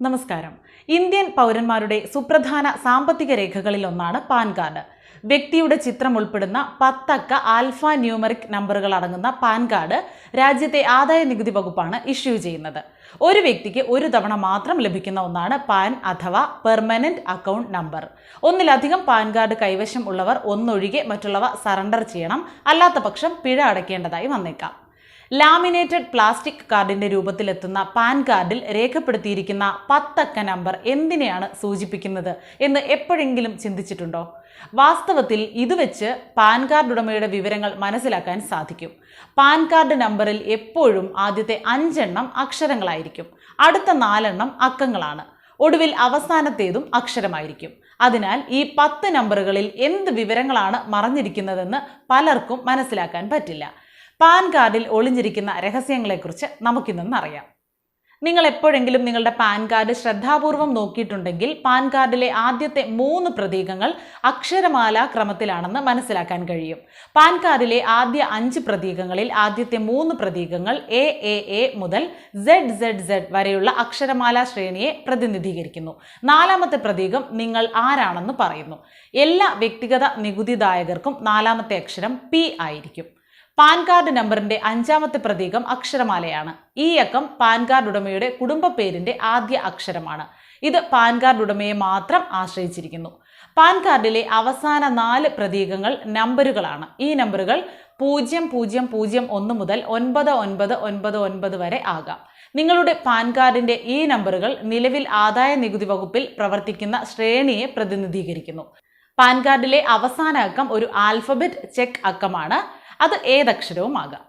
നമസ്കാരം. ഇന്ത്യൻ പൗരന്മാരുടെ സുപ്രധാന സാമ്പത്തിക രേഖകളിൽ ഒന്നാണ് പാൻ കാർഡ്. വ്യക്തിയുടെ ചിത്രം ഉൾപ്പെടുന്ന പത്തക്ക ആൽഫ ന്യൂമറിക് നമ്പറുകൾ അടങ്ങുന്ന പാൻ കാർഡ് രാജ്യത്തെ ആദായ നികുതി വകുപ്പാണ് ഇഷ്യൂ ചെയ്യുന്നത്. ഒരു വ്യക്തിക്ക് ഒരു തവണ മാത്രം ലഭിക്കുന്ന ഒന്നാണ് പാൻ അഥവാ പെർമനന്റ് അക്കൗണ്ട് നമ്പർ. ഒന്നിലധികം പാൻ കാർഡ് കൈവശം ഉള്ളവർ ഒന്നൊഴികെ മറ്റുള്ളവ സറണ്ടർ ചെയ്യണം. അല്ലാത്ത പിഴ അടയ്ക്കേണ്ടതായി വന്നേക്കാം. ലാമിനേറ്റഡ് പ്ലാസ്റ്റിക് കാർഡിന്റെ രൂപത്തിലെത്തുന്ന പാൻ കാർഡിൽ രേഖപ്പെടുത്തിയിരിക്കുന്ന പത്തക്ക നമ്പർ എന്തിനെയാണ് സൂചിപ്പിക്കുന്നത് എന്ന് എപ്പോഴെങ്കിലും ചിന്തിച്ചിട്ടുണ്ടോ? വാസ്തവത്തിൽ ഇത് വെച്ച് പാൻ കാർഡ് ഉടമയുടെ വിവരങ്ങൾ മനസ്സിലാക്കാൻ സാധിക്കും. പാൻ കാർഡ് നമ്പറിൽ എപ്പോഴും ആദ്യത്തെ അഞ്ചെണ്ണം അക്ഷരങ്ങളായിരിക്കും. അടുത്ത നാലെണ്ണം അക്കങ്ങളാണ്. ഒടുവിൽ അവസാനത്തേതും അക്ഷരമായിരിക്കും. അതിനാൽ ഈ പത്ത് നമ്പറുകളിൽ എന്ത് വിവരങ്ങളാണ് മറഞ്ഞിരിക്കുന്നതെന്ന് പലർക്കും മനസ്സിലാക്കാൻ പറ്റില്ല. പാൻ കാർഡിൽ ഒളിഞ്ഞിരിക്കുന്ന രഹസ്യങ്ങളെക്കുറിച്ച് നമുക്കിന്നൊന്ന് അറിയാം നിങ്ങൾ എപ്പോഴെങ്കിലും നിങ്ങളുടെ പാൻ കാർഡ് ശ്രദ്ധാപൂർവം നോക്കിയിട്ടുണ്ടെങ്കിൽ പാൻ കാർഡിലെ ആദ്യത്തെ മൂന്ന് പ്രതീകങ്ങൾ അക്ഷരമാല ക്രമത്തിലാണെന്ന് മനസ്സിലാക്കാൻ കഴിയും. പാൻ കാർഡിലെ ആദ്യ അഞ്ച് പ്രതീകങ്ങളിൽ ആദ്യത്തെ മൂന്ന് പ്രതീകങ്ങൾ എ എ എ മുതൽ സെഡ് സെഡ് സെഡ് വരെയുള്ള അക്ഷരമാല ശ്രേണിയെ പ്രതിനിധീകരിക്കുന്നു. നാലാമത്തെ പ്രതീകം നിങ്ങൾ ആരാണെന്ന് പറയുന്നു. എല്ലാ വ്യക്തിഗത നികുതിദായകർക്കും നാലാമത്തെ അക്ഷരം പി ആയിരിക്കും. പാൻ കാർഡ് നമ്പറിന്റെ അഞ്ചാമത്തെ പ്രതീകം അക്ഷരമാലയാണ്. ഈ അക്കം പാൻ കാർഡ് ഉടമയുടെ കുടുംബ പേരിന്റെ ആദ്യ അക്ഷരമാണ്. ഇത് പാൻ കാർഡ് ഉടമയെ മാത്രം ആശ്രയിച്ചിരിക്കുന്നു. പാൻ കാർഡിലെ അവസാന നാല് പ്രതീകങ്ങൾ നമ്പറുകളാണ്. ഈ നമ്പറുകൾ പൂജ്യം പൂജ്യം പൂജ്യം ഒന്ന് മുതൽ ഒൻപത് ഒൻപത് ഒൻപത് ഒൻപത് വരെ ആകാം. നിങ്ങളുടെ പാൻ കാർഡിന്റെ ഈ നമ്പറുകൾ നിലവിൽ ആദായ നികുതി വകുപ്പിൽ പ്രവർത്തിക്കുന്ന ശ്രേണിയെ പ്രതിനിധീകരിക്കുന്നു. പാൻ കാർഡിലെ അവസാന അക്കം ഒരു ആൽഫബറ്റ് ചെക്ക് അക്കമാണ്. അത് ഏതക്ഷരവും ആകാം